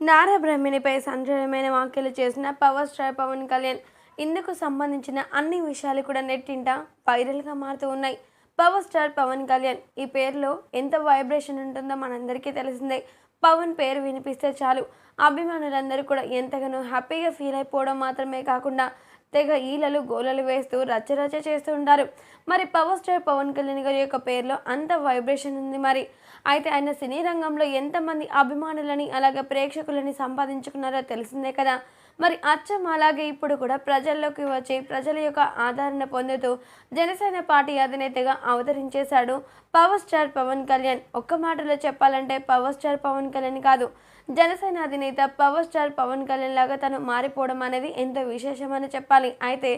నారా బ్రహ్మిణిపై సంచలనమైన వ్యాఖ్యలు చేసిన power star Pawan Kalyan ఇందుకు సంబంధించిన అన్ని విషయాలు కూడా నెట్టింట వైరల్గా మారుతూ ఉన్నాయి. పవర్ స్టార్ పవన్ కళ్యాణ్ ఈ పేరులో ఎంత వైబ్రేషన్ ఉంటుందో మనందరికీ తెలిసిందే. పవన్ పేరు వినిపిస్తే చాలు. అభిమానులందరూ కూడా ఎంతగానో హ్యాపీగా ఫీల్ అయిపోవడం మాత్రమే కాకుండా తెగ ఈలలు గోలలు వేస్తూ రచ్చరచ్చ చేస్తూ ఉంటారు. మరి పవర్ స్టార్ పవన్ కళ్యాణ్ గారి యొక్క పేరులో అంత వైబ్రేషన్ ఉంది మరి. అయితే ఆయన సినీ రంగంలో ఎంతమంది అభిమానులని అలాగే ప్రేక్షకులని సంపాదించుకున్నారో తెలిసిందే కదా. మరి అచ్చం అలాగే ఇప్పుడు కూడా ప్రజల్లోకి వచ్చి ప్రజల యొక్క ఆదరణ పొందుతూ జనసేన పార్టీ అధినేతగా అవతరించేశాడు పవర్ స్టార్ పవన్ కళ్యాణ్. ఒక్క మాటలో చెప్పాలంటే పవర్ స్టార్ పవన్ కళ్యాణ్ కాదు. జనసేన అధినేత పవర్ స్టార్ పవన్ కళ్యాణ్ లాగా తను మారిపోవడం అనేది ఎంతో విశేషమని చెప్పాలి. అయితే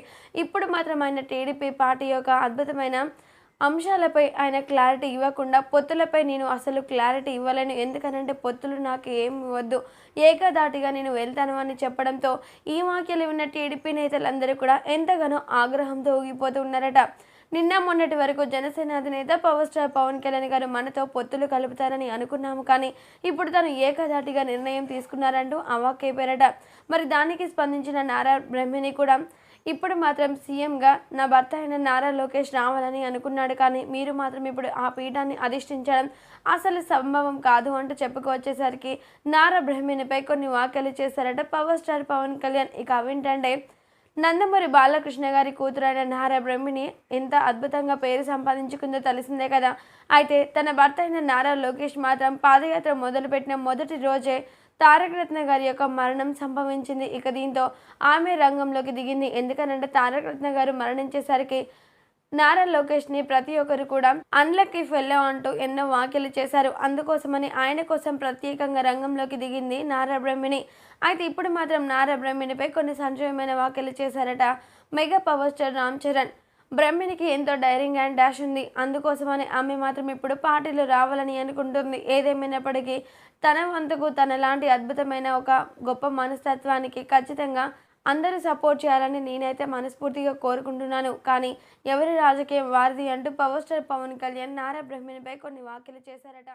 ఇప్పుడు మాత్రం ఆయన టీడీపీ పార్టీ యొక్క అద్భుతమైన అంశాలపై ఆయన క్లారిటీ ఇవ్వకుండా పొత్తులపై నేను అసలు క్లారిటీ ఇవ్వలేను. ఎందుకనంటే పొత్తులు నాకు ఏం వద్దు ఏకదాటిగా నేను వెళ్తాను అని చెప్పడంతో ఈ వాక్యాలు విన్న టీడీపీ నేతలందరూ కూడా ఎంతగానో ఆగ్రహంతో ఊగిపోతున్నారట నిన్న మొన్నటి వరకు జనసేన అధినేత పవర్ స్టార్ పవన్ కళ్యాణ్ గారు మనతో పొత్తులు కలుపుతారని అనుకున్నాము కానీ ఇప్పుడు తను ఏకదాటిగా నిర్ణయం తీసుకున్నారంటూ అవాక్కైపోయారట మరి దానికి స్పందించిన నారా బ్రహ్మిణి కూడా ఇప్పుడు మాత్రం సీఎంగా నా భర్త అయిన నారా లోకేష్ రావాలని అనుకున్నాడు కానీ మీరు మాత్రం ఇప్పుడు ఆ పీఠాన్ని అధిష్ఠించడం అసలు సంభవం కాదు అంటూ చెప్పుకొచ్చేసరికి నారా బ్రహ్మిణిపై కొన్ని వ్యాఖ్యలు చేశారట పవర్ స్టార్ పవన్ కళ్యాణ్. ఇక అవేంటంటే నందమూరి బాలకృష్ణ గారి కూతురైన నారా బ్రహ్మిణి ఎంత అద్భుతంగా పేరు సంపాదించుకుందో తెలిసిందే కదా. అయితే తన భర్త అయిన నారా లోకేష్ మాత్రం పాదయాత్ర మొదలుపెట్టిన మొదటి రోజే తారక రత్న గారి యొక్క మరణం సంభవించింది. ఇక దీంతో ఆమె రంగంలోకి దిగింది. ఎందుకనంటే తారక రత్న గారు మరణించేసరికి నారా లోకేష్ని ప్రతి ఒక్కరు కూడా అన్లక్కీ ఫెల్లో అంటూ ఎన్నో వ్యాఖ్యలు చేశారు. అందుకోసమని ఆయన కోసం ప్రత్యేకంగా రంగంలోకి దిగింది నారా బ్రహ్మిణి. అయితే ఇప్పుడు మాత్రం నారా బ్రహ్మిణిపై కొన్ని సంచయమైన వ్యాఖ్యలు చేశారట mega power star Ram Charan. బ్రహ్మిణికి ఎంతో డైరింగ్ అండ్ డాష్ ఉంది. అందుకోసమని ఆమె మాత్రం ఇప్పుడు పార్టీలో రావాలని అనుకుంటుంది. ఏదేమైనప్పటికీ తన వంతుకు తనలాంటి అద్భుతమైన ఒక గొప్ప మనస్తత్వానికి ఖచ్చితంగా అందరూ సపోర్ట్ చేయాలని నేనైతే మనస్ఫూర్తిగా కోరుకుంటున్నాను. కానీ ఎవరి రాజకీయం వారిది అంటూ పవర్ స్టార్ పవన్ కళ్యాణ్ నారా బ్రహ్మిణిపై కొన్ని వ్యాఖ్యలు చేశారట.